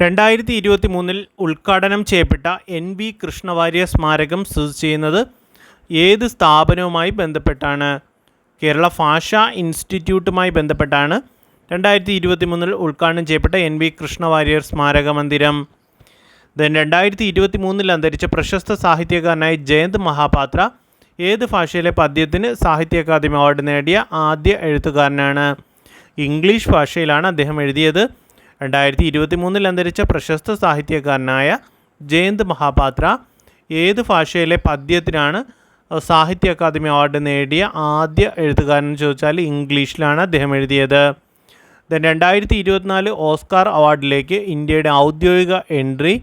രണ്ടായിരത്തി ഇരുപത്തി മൂന്നിൽ ഉദ്ഘാടനം ചെയ്യപ്പെട്ട എൻ വി കൃഷ്ണവാര്യ സ്മാരകം സ്ഥിതി ചെയ്യുന്നത് ഏത് സ്ഥാപനവുമായി ബന്ധപ്പെട്ടാണ്? കേരള ഭാഷാ ഇൻസ്റ്റിറ്റ്യൂട്ടുമായി ബന്ധപ്പെട്ടാണ് രണ്ടായിരത്തി ഇരുപത്തി മൂന്നിൽ ഉദ്ഘാടനം ചെയ്യപ്പെട്ട എൻ വി കൃഷ്ണവാര്യർ സ്മാരക മന്ദിരം ദെൻ രണ്ടായിരത്തി ഇരുപത്തി മൂന്നിൽ അന്തരിച്ച പ്രശസ്ത സാഹിത്യകാരനായ ജയന്ത് മഹാപാത്ര ഏത് ഭാഷയിലെ പദ്യത്തിന് സാഹിത്യ അക്കാദമി അവാർഡ് നേടിയ ആദ്യ എഴുത്തുകാരനാണ്? ഇംഗ്ലീഷ് ഭാഷയിലാണ് അദ്ദേഹം എഴുതിയത്. രണ്ടായിരത്തി ഇരുപത്തി മൂന്നിൽ അന്തരിച്ച പ്രശസ്ത സാഹിത്യകാരനായ ജയന്ത് മഹാപാത്ര ഏത് ഭാഷയിലെ പദ്യത്തിനാണ് സാഹിത്യ അക്കാദമി അവാർഡ് നേടിയ ആദ്യ എഴുത്തുകാരൻ ചോദിച്ചാൽ ഇംഗ്ലീഷിലാണ് അദ്ദേഹം എഴുതിയത്. ദെൻ രണ്ടായിരത്തി ഇരുപത്തിനാല് ഓസ്കാർ അവാർഡിലേക്ക് ഇന്ത്യയുടെ ഔദ്യോഗിക എൻട്രി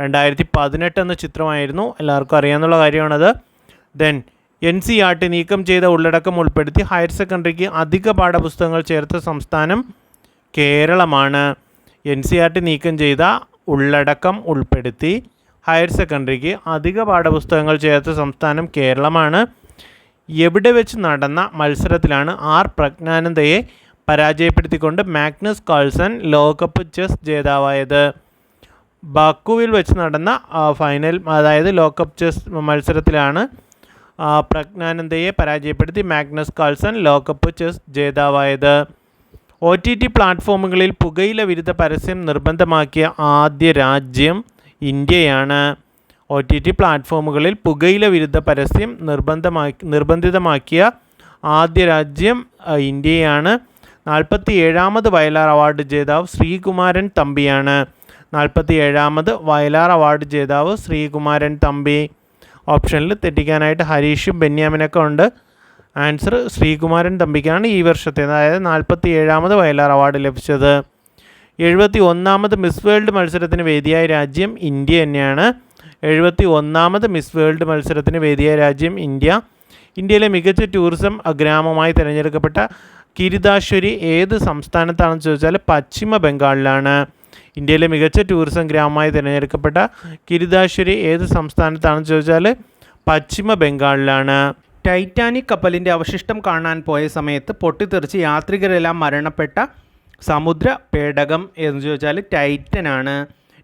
രണ്ടായിരത്തി പതിനെട്ട് എന്ന ചിത്രമായിരുന്നു. എല്ലാവർക്കും അറിയാമെന്നുള്ള കാര്യമാണത്. Then N C R T നീക്കം ചെയ്ത ഉള്ളടക്കം ഉൾപ്പെടുത്തി ഹയർ സെക്കൻഡറിക്ക് അധിക പാഠപുസ്തകങ്ങൾ ചേർത്ത സംസ്ഥാനം കേരളമാണ്. എൻ സി ആർ ടി നീക്കം ചെയ്ത ഉള്ളടക്കം ഉൾപ്പെടുത്തി ഹയർ സെക്കൻഡറിക്ക് അധിക പാഠപുസ്തകങ്ങൾ ചേർത്ത സംസ്ഥാനം കേരളമാണ്. എവിടെ വെച്ച് നടന്ന മത്സരത്തിലാണ് ആർ പ്രജ്ഞാനന്ദയെ പരാജയപ്പെടുത്തിക്കൊണ്ട് മാഗ്നസ് കാൾസൺ ലോകകപ്പ് ചെസ് ജേതാവായത്. ബാക്കുവിൽ വെച്ച് നടന്ന ഫൈനൽ അതായത് ലോകകപ്പ് ചെസ് മത്സരത്തിലാണ് പ്രജ്ഞാനന്ദയെ പരാജയപ്പെടുത്തി മാഗ്നസ് കാൾസൺ ലോകകപ്പ് ചെസ് ജേതാവായത്. ഒ ടി ടി പ്ലാറ്റ്ഫോമുകളിൽ പുകയില വിരുദ്ധ പരസ്യം നിർബന്ധമാക്കിയ ആദ്യ രാജ്യം ഇന്ത്യയാണ്. ഒ ടി ടി പ്ലാറ്റ്ഫോമുകളിൽ പുകയില വിരുദ്ധ പരസ്യം നിർബന്ധമാക്കി നിർബന്ധിതമാക്കിയ ആദ്യ രാജ്യം ഇന്ത്യയാണ്. നാൽപ്പത്തി ഏഴാമത് വയലാർ അവാർഡ് ജേതാവ് ശ്രീകുമാരൻ തമ്പിയാണ്. നാൽപ്പത്തി ഏഴാമത് വയലാർ അവാർഡ് ജേതാവ് ശ്രീകുമാരൻ തമ്പി. ഓപ്ഷനിൽ തെറ്റിക്കാനായിട്ട് ഹരീഷും ബെന്യാമിനൊക്കെ ഉണ്ട്. ആൻസർ ശ്രീകുമാരൻ തമ്പിക്കാണ് ഈ വർഷത്തെ അതായത് നാൽപ്പത്തി ഏഴാമത് വയലാർ അവാർഡ് ലഭിച്ചത്. എഴുപത്തി ഒന്നാമത് മിസ് വേൾഡ് മത്സരത്തിന് വേദിയായ രാജ്യം ഇന്ത്യ തന്നെയാണ്. എഴുപത്തി ഒന്നാമത് മിസ് വേൾഡ് മത്സരത്തിന് വേദിയായ രാജ്യം ഇന്ത്യ. ഇന്ത്യയിലെ മികച്ച ടൂറിസം ഗ്രാമമായി തിരഞ്ഞെടുക്കപ്പെട്ട കിരിതാശ്വരി ഏത് സംസ്ഥാനത്താണെന്ന് ചോദിച്ചാൽ പശ്ചിമ ബംഗാളിലാണ്. ഇന്ത്യയിലെ മികച്ച ടൂറിസം ഗ്രാമമായി തിരഞ്ഞെടുക്കപ്പെട്ട കിരിതാശ്വരി ഏത് സംസ്ഥാനത്താണെന്ന് ചോദിച്ചാൽ പശ്ചിമ ബംഗാളിലാണ്. ടൈറ്റാനിക് കപ്പലിന്റെ അവശിഷ്ടം കാണാൻ പോയ സമയത്ത് പൊട്ടിത്തെറിച്ച് യാത്രികരെല്ലാം മരണപ്പെട്ട സമുദ്ര പേടകം എന്ന് ചോദിച്ചാൽ ടൈറ്റനാണ്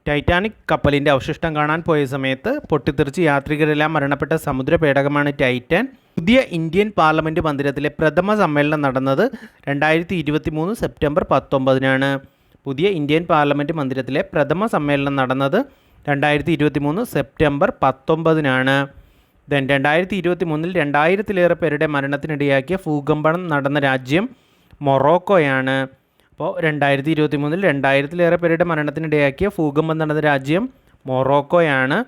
ടൈറ്റാനിക് കപ്പലിന്റെ അവശിഷ്ടം കാണാൻ പോയ സമയത്ത് പൊട്ടിത്തെറിച്ച് യാത്രികരെല്ലാം മരണപ്പെട്ട സമുദ്ര പേടകമാണ് ടൈറ്റൻ. പുതിയ ഇന്ത്യൻ പാർലമെന്റ് മന്ദിരത്തിലെ പ്രഥമ സമ്മേളനം നടന്നത് രണ്ടായിരത്തി ഇരുപത്തി മൂന്ന് സെപ്റ്റംബർ പത്തൊമ്പതിനാണ്. പുതിയ ഇന്ത്യൻ പാർലമെന്റ് മന്ദിരത്തിലെ പ്രഥമ സമ്മേളനം നടന്നത് രണ്ടായിരത്തി ഇരുപത്തി മൂന്ന് സെപ്റ്റംബർ പത്തൊമ്പതിനാണ്. ദെൻ രണ്ടായിരത്തി ഇരുപത്തി മൂന്നിൽ രണ്ടായിരത്തിലേറെ പേരുടെ മരണത്തിനിടയാക്കിയ ഭൂകമ്പണം നടന്ന രാജ്യം മൊറോക്കോയാണ്. അപ്പോൾ രണ്ടായിരത്തി ഇരുപത്തി മൂന്നിൽ രണ്ടായിരത്തിലേറെ പേരുടെ മരണത്തിനിടയാക്കിയ ഭൂകമ്പം നടന്ന രാജ്യം മൊറോക്കോയാണ്.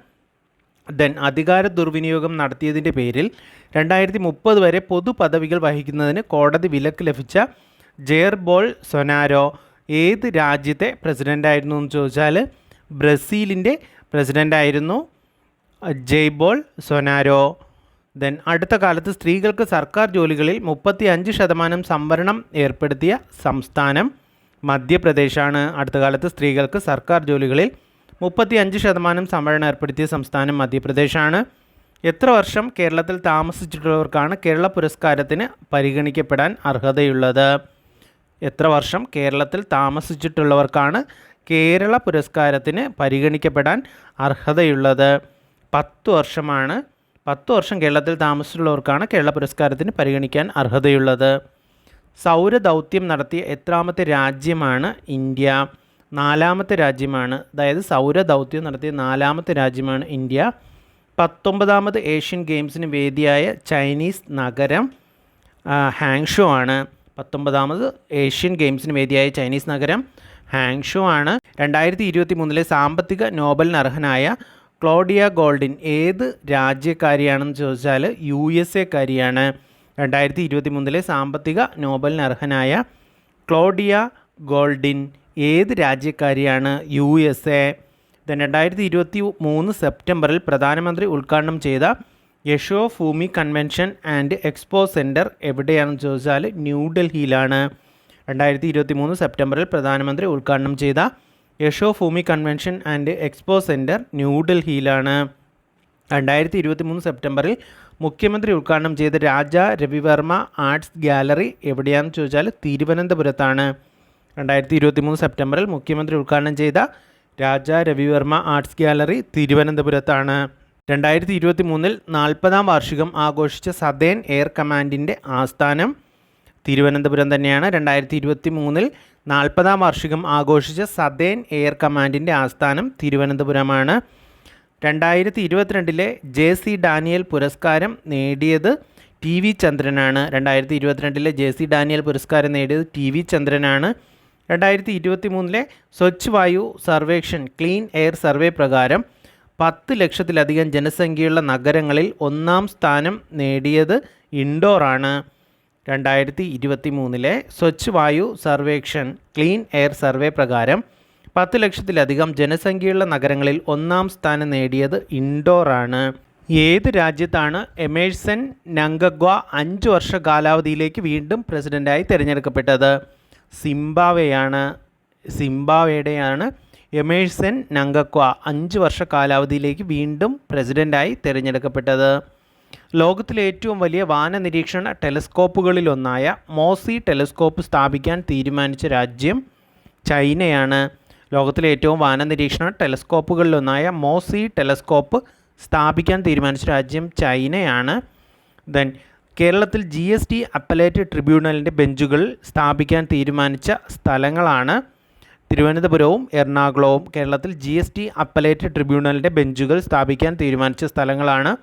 ദെൻ അധികാര ദുർവിനിയോഗം നടത്തിയതിന്റെ പേരിൽ രണ്ടായിരത്തി മുപ്പത് വരെ പൊതുപദവികൾ വഹിക്കുന്നതിന് കോടതി വിലക്ക് ലഭിച്ച ജെയർബോൾ സൊനാരോ ഏത് രാജ്യത്തെ പ്രസിഡന്റായിരുന്നു എന്ന് ചോദിച്ചാൽ ബ്രസീലിന്റെ പ്രസിഡന്റായിരുന്നു ജയ്ബോൾ സൊനാരോ. ദെൻ അടുത്ത കാലത്ത് സ്ത്രീകൾക്ക് സർക്കാർ ജോലികളിൽ മുപ്പത്തി അഞ്ച് ശതമാനം സംവരണം ഏർപ്പെടുത്തിയ സംസ്ഥാനം മധ്യപ്രദേശാണ്. അടുത്ത കാലത്ത് സ്ത്രീകൾക്ക് സർക്കാർ ജോലികളിൽ മുപ്പത്തി അഞ്ച് ശതമാനം സംവരണം ഏർപ്പെടുത്തിയ സംസ്ഥാനം മധ്യപ്രദേശാണ്. എത്ര വർഷം കേരളത്തിൽ താമസിച്ചിട്ടുള്ളവർക്കാണ് കേരള പുരസ്കാരത്തിന് പരിഗണിക്കപ്പെടാൻ അർഹതയുള്ളത്? എത്ര വർഷം കേരളത്തിൽ താമസിച്ചിട്ടുള്ളവർക്കാണ് കേരള പുരസ്കാരത്തിന് പരിഗണിക്കപ്പെടാൻ അർഹതയുള്ളത്? പത്ത് വർഷമാണ്. പത്ത് വർഷം കേരളത്തിൽ താമസിച്ചിട്ടുള്ളവർക്കാണ് കേരള പുരസ്കാരത്തിന് പരിഗണിക്കാൻ അർഹതയുള്ളത്. സൗരദൗത്യം നടത്തിയ എത്രാമത്തെ രാജ്യമാണ് ഇന്ത്യ. നാലാമത്തെ രാജ്യമാണ് അതായത് സൗരദൗത്യം നടത്തിയ നാലാമത്തെ രാജ്യമാണ് ഇന്ത്യ. പത്തൊമ്പതാമത് ഏഷ്യൻ ഗെയിംസിന് വേദിയായ ചൈനീസ് നഗരം ഹാങ്ഷോ ആണ്. പത്തൊമ്പതാമത് ഏഷ്യൻ ഗെയിംസിന് വേദിയായ ചൈനീസ് നഗരം ഹാങ്ഷോ ആണ്. രണ്ടായിരത്തി ഇരുപത്തി മൂന്നിലെ സാമ്പത്തിക നോബലിന് അർഹനായ ക്ലോഡിയ ഗോൾഡിൻ ഏത് രാജ്യക്കാരിയാണെന്ന് ചോദിച്ചാൽ യു എസ് എക്കാരിയാണ് രണ്ടായിരത്തി ഇരുപത്തി മൂന്നിലെ സാമ്പത്തിക നോബലിന് അർഹനായ ക്ലോഡിയ ഗോൾഡിൻ ഏത് രാജ്യക്കാരിയാണ് യു എസ് എ? ദെൻ രണ്ടായിരത്തി ഇരുപത്തി മൂന്ന് സെപ്റ്റംബറിൽ പ്രധാനമന്ത്രി ഉദ്ഘാടനം ചെയ്ത Yasho Bhoomi convention and expo centre എവിടെയാണെന്ന് ചോദിച്ചാൽ ന്യൂഡൽഹിയിലാണ് രണ്ടായിരത്തി ഇരുപത്തി മൂന്ന് സെപ്റ്റംബറിൽ പ്രധാനമന്ത്രി ഉദ്ഘാടനം ചെയ്ത Yasho Bhoomi convention and expo centre ന്യൂഡൽഹിയിലാണ് രണ്ടായിരത്തി ഇരുപത്തി മൂന്ന് സെപ്റ്റംബറിൽ മുഖ്യമന്ത്രി ഉദ്ഘാടനം ചെയ്ത രാജ രവിവർമ്മ ആർട്സ് ഗാലറി എവിടെയാണെന്ന് ചോദിച്ചാൽ തിരുവനന്തപുരത്താണ്. രണ്ടായിരത്തി ഇരുപത്തി മൂന്ന് സെപ്റ്റംബറിൽ മുഖ്യമന്ത്രി ഉദ്ഘാടനം ചെയ്ത രാജ രവിവർമ്മ ആർട്സ് ഗ്യാലറി തിരുവനന്തപുരത്താണ്. രണ്ടായിരത്തി ഇരുപത്തി മൂന്നിൽ നാൽപ്പതാം വാർഷികം ആഘോഷിച്ച സദേൻ എയർ കമാൻഡിന്റെ ആസ്ഥാനം തിരുവനന്തപുരം തന്നെയാണ്. രണ്ടായിരത്തി ഇരുപത്തി മൂന്നിൽ നാൽപ്പതാം വാർഷികം ആഘോഷിച്ച സദേൻ എയർ കമാൻഡിന്റെ ആസ്ഥാനം തിരുവനന്തപുരമാണ്. രണ്ടായിരത്തി ഇരുപത്തിരണ്ടിലെ ജെ സി ഡാനിയൽ പുരസ്കാരം നേടിയത് ടി വി ചന്ദ്രനാണ്. രണ്ടായിരത്തി ഇരുപത്തിരണ്ടിലെ ജെ സി ഡാനിയൽ പുരസ്കാരം നേടിയത് ടി വി ചന്ദ്രനാണ്. രണ്ടായിരത്തി ഇരുപത്തി മൂന്നിലെ സ്വച്ഛ് വായു സർവേക്ഷൻ ക്ലീൻ എയർ സർവേ പ്രകാരം പത്ത് ലക്ഷത്തിലധികം ജനസംഖ്യയുള്ള നഗരങ്ങളിൽ ഒന്നാം സ്ഥാനം നേടിയത് ഇൻഡോറാണ് രണ്ടായിരത്തി ഇരുപത്തി മൂന്നിലെ സ്വച്ഛ് വായു സർവേക്ഷൻ ക്ലീൻ എയർ സർവേ പ്രകാരം പത്ത് ലക്ഷത്തിലധികം ജനസംഖ്യയുള്ള നഗരങ്ങളിൽ ഒന്നാം സ്ഥാനം നേടിയത് ഇൻഡോറാണ് ഏത് രാജ്യത്താണ് എമേഴ്സൺ നങ്കഗ്വ അഞ്ച് വർഷ കാലാവധിയിലേക്ക് വീണ്ടും പ്രസിഡന്റായി തിരഞ്ഞെടുക്കപ്പെട്ടത്? സിംബാവെയാണ് സിംബാവയുടെയാണ് എമേഴ്സൺ നങ്കക്വ അഞ്ച് വർഷ കാലാവധിയിലേക്ക് വീണ്ടും പ്രസിഡന്റായി തിരഞ്ഞെടുക്കപ്പെട്ടത്. ലോകത്തിലെ ഏറ്റവും വലിയ വാനനിരീക്ഷണ ടെലിസ്കോപ്പുകളിലൊന്നായ മോസി ടെലിസ്കോപ്പ് സ്ഥാപിക്കാൻ തീരുമാനിച്ച രാജ്യം ചൈനയാണ്. ലോകത്തിലെ ഏറ്റവും വാനനിരീക്ഷണ ടെലസ്കോപ്പുകളിലൊന്നായ മോസി ടെലിസ്കോപ്പ് സ്ഥാപിക്കാൻ തീരുമാനിച്ച രാജ്യം ചൈനയാണ്. ദെൻ കേരളത്തിൽ ജി എസ് ടി അപ്പലേറ്റ് ട്രിബ്യൂണലിന്റെ ബെഞ്ചുകൾ സ്ഥാപിക്കാൻ തീരുമാനിച്ച സ്ഥലങ്ങളാണ്. തിരുവനന്തപുരവും എറണാകുളവും കേരളത്തിൽ ജി എസ് ടി അപ്പലേറ്റ് ട്രിബ്യൂണലിന്റെ ബെഞ്ചുകൾ സ്ഥാപിക്കാൻ തീരുമാനിച്ച സ്ഥലങ്ങളാണ്.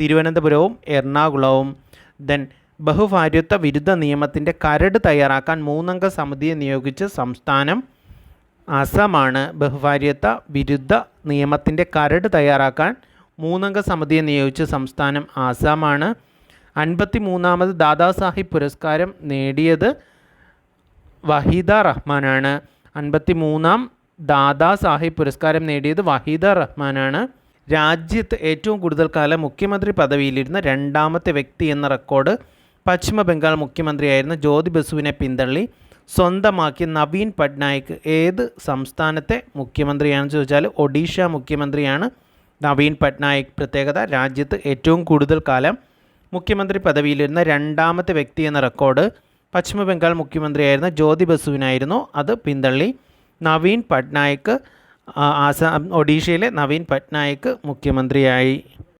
തിരുവനന്തപുരവും എറണാകുളവും. ദെൻ ബഹുഭാര്യത്വ വിരുദ്ധ നിയമത്തിന്റെ കരട് തയ്യാറാക്കാൻ മൂന്നംഗ സമിതിയെ നിയോഗിച്ച് സംസ്ഥാനം അസമാണ് ബഹുഭാര്യത്വ വിരുദ്ധ നിയമത്തിന്റെ കരട് തയ്യാറാക്കാൻ മൂന്നംഗ സമിതിയെ നിയോഗിച്ച സംസ്ഥാനം ആസാമാണ് അൻപത്തി മൂന്നാമത് ദാദാസാഹിബ് പുരസ്കാരം നേടിയത് വഹീദ റഹ്മാനാണ്. അൻപത്തി മൂന്നാം ദാദാസാഹിബ് പുരസ്കാരം നേടിയത് വഹീദ റഹ്മാനാണ്. രാജ്യത്ത് ഏറ്റവും കൂടുതൽ കാലം മുഖ്യമന്ത്രി പദവിയിലിരുന്ന രണ്ടാമത്തെ വ്യക്തി എന്ന റെക്കോർഡ് പശ്ചിമ ബംഗാൾ മുഖ്യമന്ത്രിയായിരുന്ന ജ്യോതി ബസുവിനെ പിന്തള്ളി. സ്വന്തമാക്കിയ നവീൻ പട്നായിക് ഏത് സംസ്ഥാനത്തെ മുഖ്യമന്ത്രിയാണെന്ന് ചോദിച്ചാൽ ഒഡീഷ മുഖ്യമന്ത്രിയാണ്. നവീൻ പട്നായിക് പ്രത്യേകത രാജ്യത്ത് ഏറ്റവും കൂടുതൽ കാലം മുഖ്യമന്ത്രി പദവിയിലിരുന്ന രണ്ടാമത്തെ വ്യക്തി എന്ന റെക്കോർഡ് പശ്ചിമ ബംഗാൾ മുഖ്യമന്ത്രിയായിരുന്ന ജ്യോതി ബസുവിനായിരുന്നു അത് പിന്തള്ളി. നവീൻ പട്നായിക് ആസാം ഒഡീഷയിലെ നവീൻ പട്നായിക് മുഖ്യമന്ത്രിയായി.